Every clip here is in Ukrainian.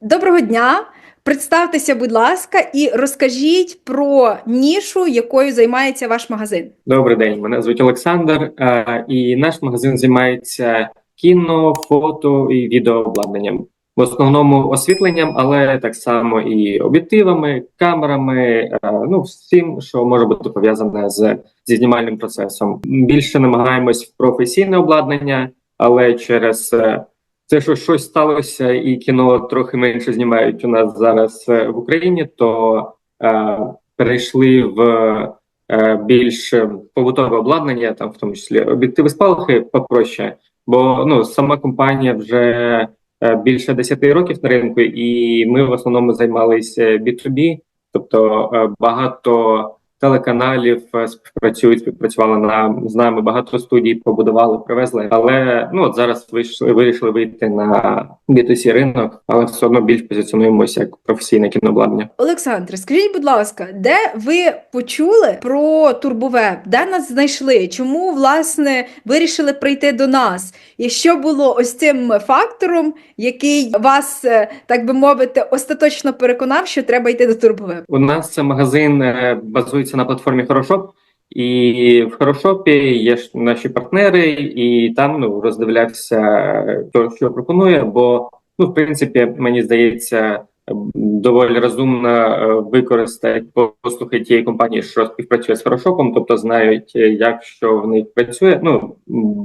Доброго дня! Представтеся, будь ласка, і розкажіть про нішу, якою займається ваш магазин. Добрий день, мене звуть Олександр, е, і наш магазин займається кіно, фото і відеообладнанням. В основному освітленням, але так само і об'єктивами, камерами, е, ну всім, що може бути пов'язане з зі знімальним процесом. Більше намагаємось професійне обладнання, але через е, це, що щось сталося, і кіно трохи менше знімають у нас зараз е, в Україні, то е, перейшли в е, більш побутове обладнання, там в тому числі об'єктиви спалахи попроще, бо ну сама компанія вже е, більше 10 років на ринку, і ми в основному займалися B2B, тобто е, багато телеканалів е, співпрацюють, співпрацювали на з нами. Багато студій побудували, привезли. Але ну от зараз вийшли, вирішили вийти на B2C ринок, але все одно більш позиціонуємося як професійне кінообладнання. Олександр, скажіть, будь ласка, де ви почули про турбовеб? Де нас знайшли? Чому власне вирішили прийти до нас? І що було ось цим фактором, який вас, е, так би мовити, остаточно переконав, що треба йти до турбовеб? У нас це магазин е, базується на платформі Хорошоп, і в Хорошопі є ж наші партнери, і там ну роздивлявся то, що пропонує. Бо ну, в принципі, мені здається, доволі розумно е, використати послуги тієї компанії, що співпрацює з Хорошопом, тобто знають, е, як що в них працює. Ну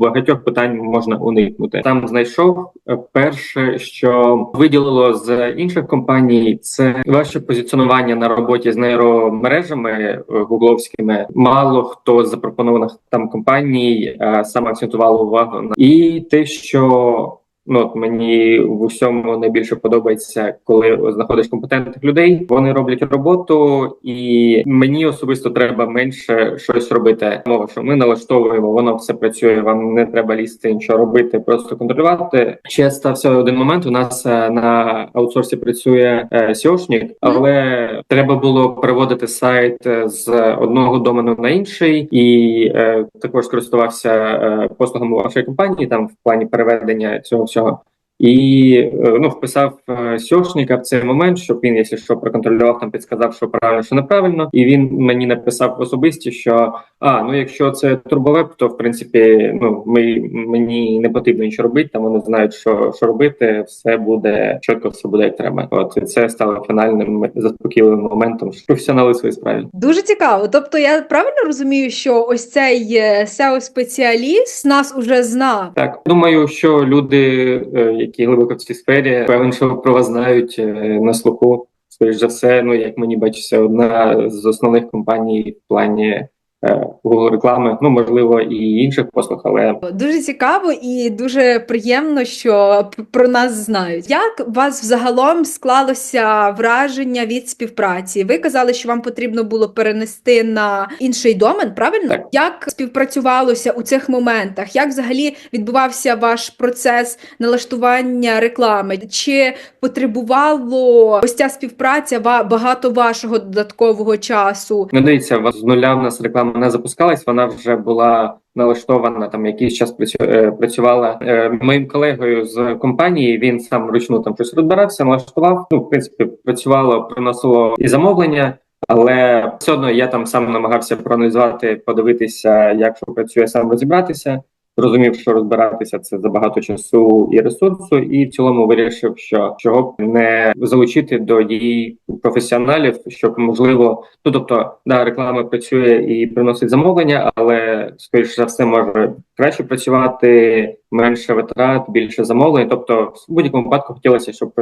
багатьох питань можна уникнути. Там знайшов е, перше, що виділило з інших компаній, це ваше позиціонування на роботі з нейромережами гугловськими. Мало хто з запропонованих там компаній саме акцентувало увагу на і те, що Ну от мені в усьому найбільше подобається, коли знаходиш компетентних людей. Вони роблять роботу, і мені особисто треба менше щось робити. Мова, що ми налаштовуємо, воно все працює. Вам не треба лізти нічого робити, просто контролювати. Ще стався один момент. У нас е, на аутсорсі працює SEOшник, але треба було переводити сайт е, з одного домену на інший, і е, також користувався е, послугами вашої компанії там в плані переведення цього sur І е, ну, вписав е, сьошника в цей момент, щоб він, якщо що, проконтролював, там підсказав, що правильно, що неправильно. І він мені написав особисті, що а ну якщо це турбовеб, то в принципі ну ми мені не потрібно нічого робити. Там вони знають, що що робити, все буде чітко, все буде як треба. От і це стало фінальним заспокійливим моментом, що професіонали свої справі. Дуже цікаво. Тобто, я правильно розумію, що ось цей seo спеціаліст нас уже знав. Так думаю, що люди, е, які глибоко в цій сфері, певно, що про вас знають е, на слуху. Скоріш за все, ну як мені бачиться, одна з основних компаній в плані Google реклами, ну можливо, і інших послуг, але дуже цікаво і дуже приємно, що про нас знають. Як у вас взагалом склалося враження від співпраці? Ви казали, що вам потрібно було перенести на інший домен, правильно? Так. Як співпрацювалося у цих моментах? Як взагалі відбувався ваш процес налаштування реклами? Чи потребувало ось ця співпраця багато вашого додаткового часу? Ну, дивіться, вас з нуля в нас реклама не запускалась, вона вже була налаштована там якийсь час е, працювала е, моїм колегою з компанії. Він сам вручну там щось розбирався, налаштував. Ну, в принципі, працювало, приносило і замовлення. Але все одно я там сам намагався проаналізувати, подивитися, як що працює, сам розібратися. Зрозумів, що розбиратися це забагато часу і ресурсу, і в цілому вирішив, що чого б не залучити до дій професіоналів, щоб можливо, ну тобто, да, реклама працює і приносить замовлення, але скоріше за все може краще працювати, менше витрат, більше замовлень. Тобто, в будь-якому випадку хотілося, щоб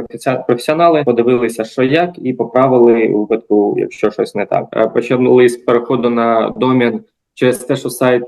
професіонали подивилися, що як, і поправили у випадку, якщо щось не так. Е, почали з переходу на домін через те, що сайт.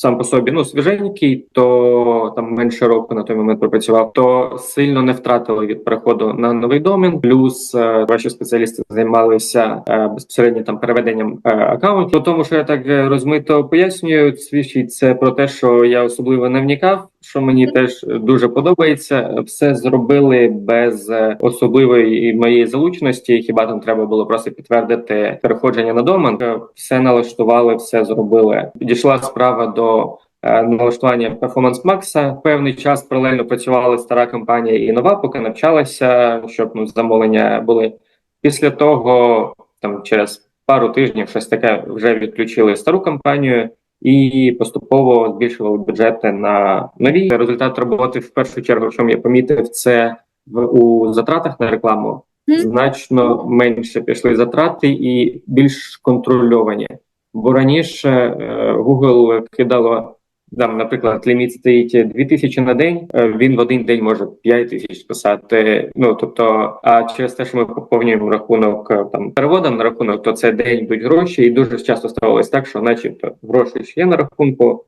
Сам по собі ну свіженький, то там менше року на той момент пропрацював, то сильно не втратили від переходу на новий домен. Плюс е, ваші спеціалісти займалися е, безпосередньо там переведенням е, аккаунту. Тому що я так е, розмито пояснюю, свідчить це про те, що я особливо не вникав. Що мені теж дуже подобається, все зробили без е, особливої моєї залученості. Хіба там треба було просто підтвердити переходження на домен? Все налаштували, все зробили. Підійшла справа до е, налаштування Performance Max. Певний час паралельно працювала стара компанія і нова, поки навчалася, щоб ну, замовлення були. Після того, там через пару тижнів, щось таке вже відключили стару компанію і поступово збільшували бюджети на нові. Результат роботи в першу чергу, що я помітив, це в у затратах на рекламу значно менше пішли затрати і більш контрольовані. Бо раніше е, Google кидало там, наприклад, ліміт стоїть 2000 на день. е, Він в один день може 5 тисяч писати. Ну тобто, а через те, що ми поповнюємо рахунок е, там переводом на рахунок, то це день йдуть гроші, і дуже часто ставилось так, що, начебто, гроші ще є на рахунку.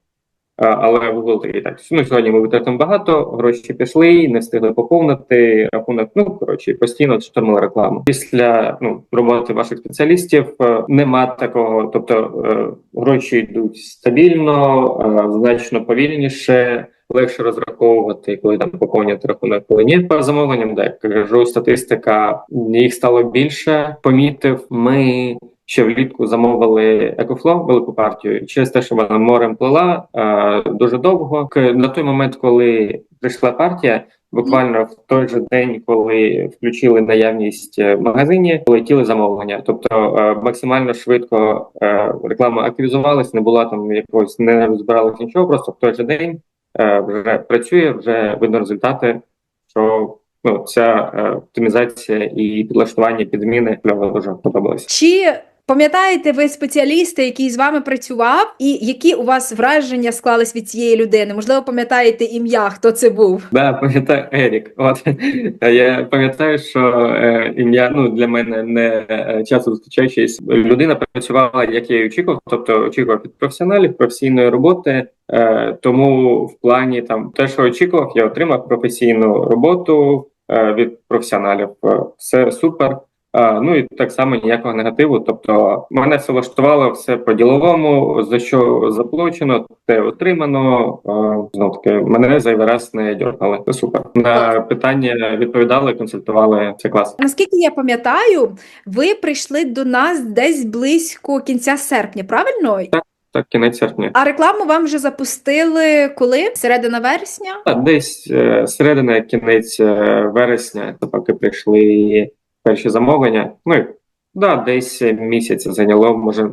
Але Google такий так. Ну сьогодні ми витратимо багато, гроші пішли, не встигли поповнити рахунок. Ну коротше, постійно штормили рекламу. Після ну роботи ваших спеціалістів е, нема такого, тобто е, гроші йдуть стабільно, е, значно повільніше. Легше розраховувати, коли там поповнювати рахунок, коли ні по замовленням, де кажу, статистика їх стало більше. Помітив, ми ще влітку замовили Екофло велику партію через те, що вона морем плила е, дуже довго. К- На той момент, коли прийшла партія, буквально в той же день, коли включили наявність е, в магазині, полетіли замовлення. Тобто е, максимально швидко е, реклама активізувалась, не була там якогось, не розбиралось нічого, просто в той же день е, вже працює, вже видно результати, що ну ця е, оптимізація і підлаштування під зміни кльово дуже подобалось. Чи пам'ятаєте ви спеціаліста, який з вами працював, і які у вас враження склались від цієї людини? Можливо, пам'ятаєте ім'я, хто це був? Да, пам'ятаю Ерік. От я пам'ятаю, що е, ім'я ну для мене не е, часто зустрічаючись. Людина працювала, як я і очікував, тобто очікував від професіоналів професійної роботи. Е, тому в плані там те, що очікував, я отримав професійну роботу е, від професіоналів. Е, Все супер. Ну і так само ніякого негативу. Тобто мене все влаштувало все по-діловому, за що заплачено, те отримано. Знов таки мене зайвий раз не дьоргали. Це супер. На питання відповідали, консультували. Це клас. Наскільки я пам'ятаю, ви прийшли до нас десь близько кінця серпня, правильно? Так, кінець серпня. А рекламу вам вже запустили коли? Середина вересня? А, десь е, середина, кінець е, вересня, поки прийшли перші замовлення. Ну і да, десь місяць зайняло, може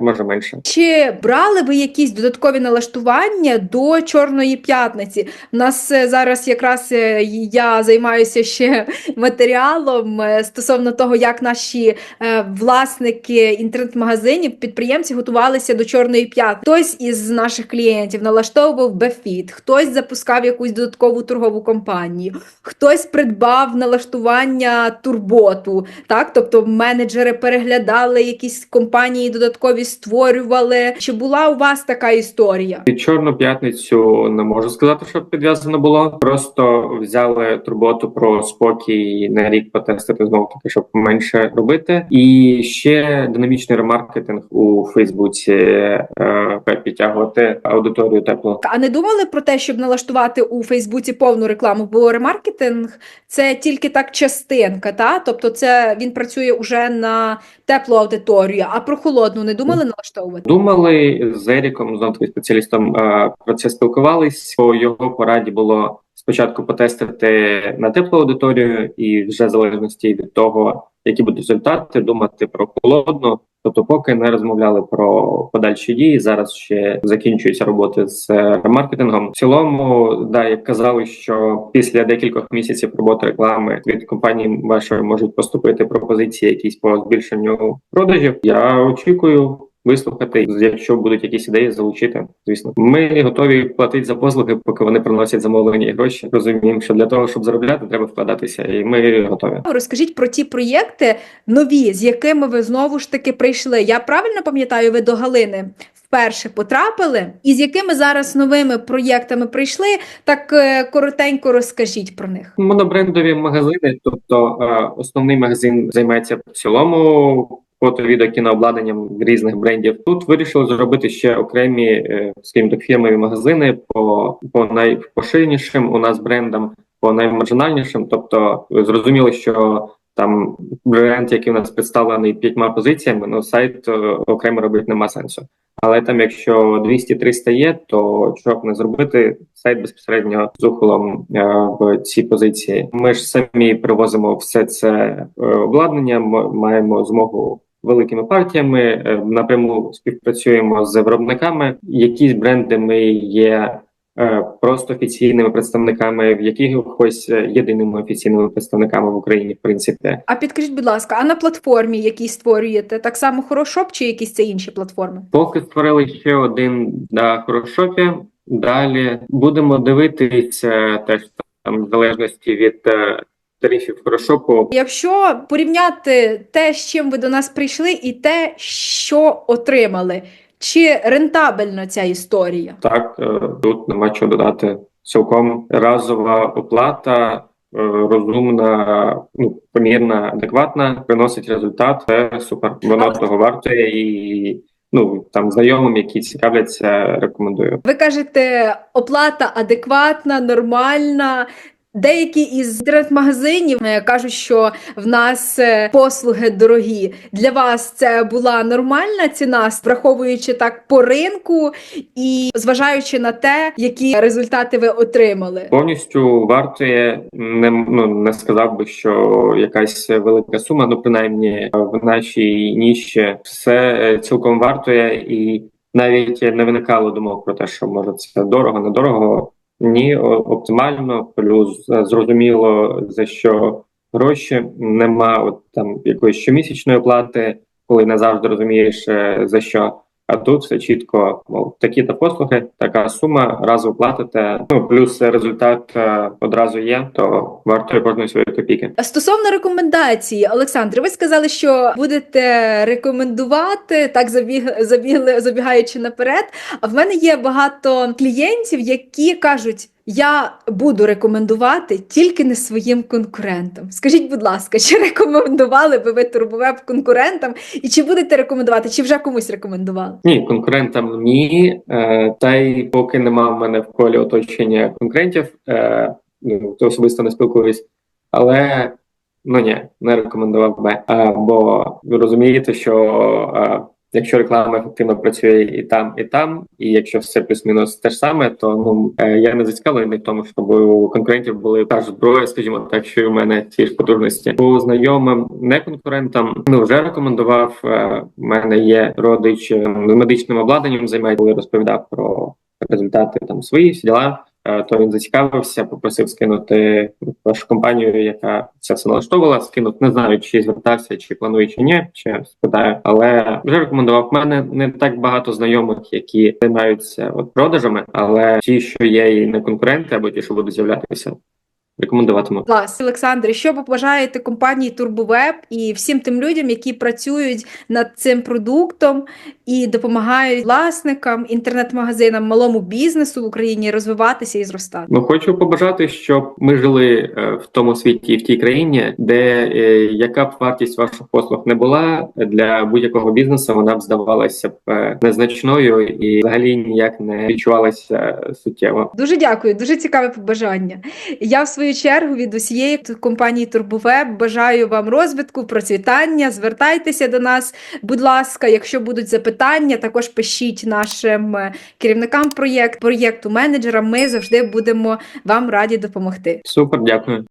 може менше. Чи брали ви якісь додаткові налаштування до Чорної п'ятниці? У нас е, зараз якраз е, я займаюся ще матеріалом е, стосовно того, як наші е, власники інтернет-магазинів, підприємці готувалися до Чорної п'ятниці. Хтось із наших клієнтів налаштовував Бефіт, хтось запускав якусь додаткову торгову компанію, хтось придбав налаштування турботу. Так, тобто менеджери переглядали якісь компанії, додаткові створювали. Чи була у вас така історія? Чорну п'ятницю не можу сказати, що підв'язано було. Просто взяли турботу про спокій на рік потестити знову таки, щоб менше робити. І ще динамічний ремаркетинг у Фейсбуці е, підтягувати аудиторію тепло. А не думали про те, щоб налаштувати у Фейсбуці повну рекламу? Бо ремаркетинг це тільки так частинка, та тобто це він працює уже на теплу аудиторію, а про холодну не думали налаштовувати? Думали з Еріком, знов таки спеціалістом е, про це спілкувались. По його пораді було спочатку потестити на теплу аудиторію, і вже в залежності від того, які будуть результати, думати про холодну. Тобто, поки не розмовляли про подальші дії. Зараз ще закінчуються роботи з е, маркетингом. В цілому, да, як казали, що після декількох місяців роботи реклами від компанії вашої можуть поступити пропозиції якісь по збільшенню продажів. Я очікую вислухати, якщо будуть якісь ідеї, залучити. Звісно, ми готові платити за послуги, поки вони приносять замовлення і гроші. Розуміємо, що для того, щоб заробляти, треба вкладатися, і ми готові. Розкажіть про ті проєкти нові, з якими ви знову ж таки прийшли. Я правильно пам'ятаю, ви до Галини вперше потрапили, і з якими зараз новими проєктами прийшли? Так е, коротенько розкажіть про них. Монобрендові магазини, тобто е, основний магазин займається в цілому фото, відео, кінообладнанням різних брендів. Тут вирішили зробити ще окремі, е, скажімо так, фірмові магазини по, по найпоширенішим у нас брендам, по наймаржинальнішим. Тобто зрозуміло, що там бренд, який у нас представлений п'ятьма позиціями, ну сайт е, окремо робити нема сенсу. Але там, якщо 200-300 є, то що б не зробити, сайт безпосередньо з ухилом е, в ці позиції. Ми ж самі привозимо все це обладнання, м- маємо змогу великими партіями е, напряму співпрацюємо з виробниками. Якісь бренди ми є е, просто офіційними представниками, в якихось е, єдиними офіційними представниками в Україні, в принципі. А підкажіть, будь ласка, а на платформі, якій створюєте, так само Хорошоп чи якісь це інші платформи? Поки створили ще один на хорошопі. Далі будемо дивитися теж там в залежності від тарифів хорошопу. Якщо порівняти те, з чим ви до нас прийшли, і те, що отримали, чи рентабельна ця історія? Так, е, тут нема чого додати. Цілком разова оплата, е, розумна, ну помірна, адекватна, приносить результат. Це супер. Воно Але- того вартує і ну там знайомим, які цікавляться, рекомендую. Ви кажете, оплата адекватна, нормальна. Деякі із інтернет-магазинів е, кажуть, що в нас е, послуги дорогі. Для вас це була нормальна ціна, враховуючи так по ринку і зважаючи на те, які результати ви отримали. Повністю вартує не ну не сказав би, що якась велика сума. Ну принаймні в нашій ніші все е, цілком вартує, і навіть не виникало думок про те, що може це дорого, недорого. Ні, оптимально, плюс е, зрозуміло за що гроші. Нема от там якоїсь щомісячної плати, коли не завжди розумієш е, за що. А тут все чітко, мов такі то послуги, така сума, разово платите. Ну плюс результат е, одразу є, то варто кожної своєї копійки. Стосовно рекомендації, Олександр, ви сказали, що будете рекомендувати так, забіг, забігли, забігаючи наперед. А в мене є багато клієнтів, які кажуть. Я буду рекомендувати тільки не своїм конкурентам. Скажіть, будь ласка, чи рекомендували би ви турбовеб конкурентам, і чи будете рекомендувати, чи вже комусь рекомендували? Ні, конкурентам ні. Е, та й поки нема в мене в колі оточення конкурентів, е, ну то особисто не спілкуюсь, але ну ні, не рекомендував би. Е, бо розумієте, що е, якщо реклама ефективно працює і там, і там, і якщо все плюс-мінус те ж саме, то ну е, я не зацікавлений в тому, щоб у конкурентів були та ж зброя, скажімо так, що і у мене ті ж потужності. По знайомим не конкурентам ну вже рекомендував. Е, У мене є родич е, медичним обладнанням займається, коли розповідав про результати там свої всі діла. То він зацікавився, попросив скинути вашу компанію, яка це все налаштовувала. Скинув, не знаю, чи звертався, чи планує, чи ні, чи спитаю, але вже рекомендував. У мене не так багато знайомих, які займаються от продажами, але ті, що є і не конкуренти, або ті, що будуть з'являтися, рекомендуватиму. Клас, Олександр, що ви побажаєте компанії Турбовеб і всім тим людям, які працюють над цим продуктом і допомагають власникам, інтернет-магазинам, малому бізнесу в Україні розвиватися і зростати? Ну хочу побажати, щоб ми жили е, в тому світі і в тій країні, де е, яка б вартість ваших послуг не була для будь-якого бізнесу, вона б здавалася б е, незначною і взагалі ніяк не відчувалася суттєво. Дуже дякую, дуже цікаве побажання. Я в свою чергу від усієї компанії Турбовеб бажаю вам розвитку, процвітання. Звертайтеся до нас, будь ласка, якщо будуть запитання, також пишіть нашим е, керівникам проєкту, проєкту менеджерам. Ми завжди будемо вам раді допомогти. Супер, дякую.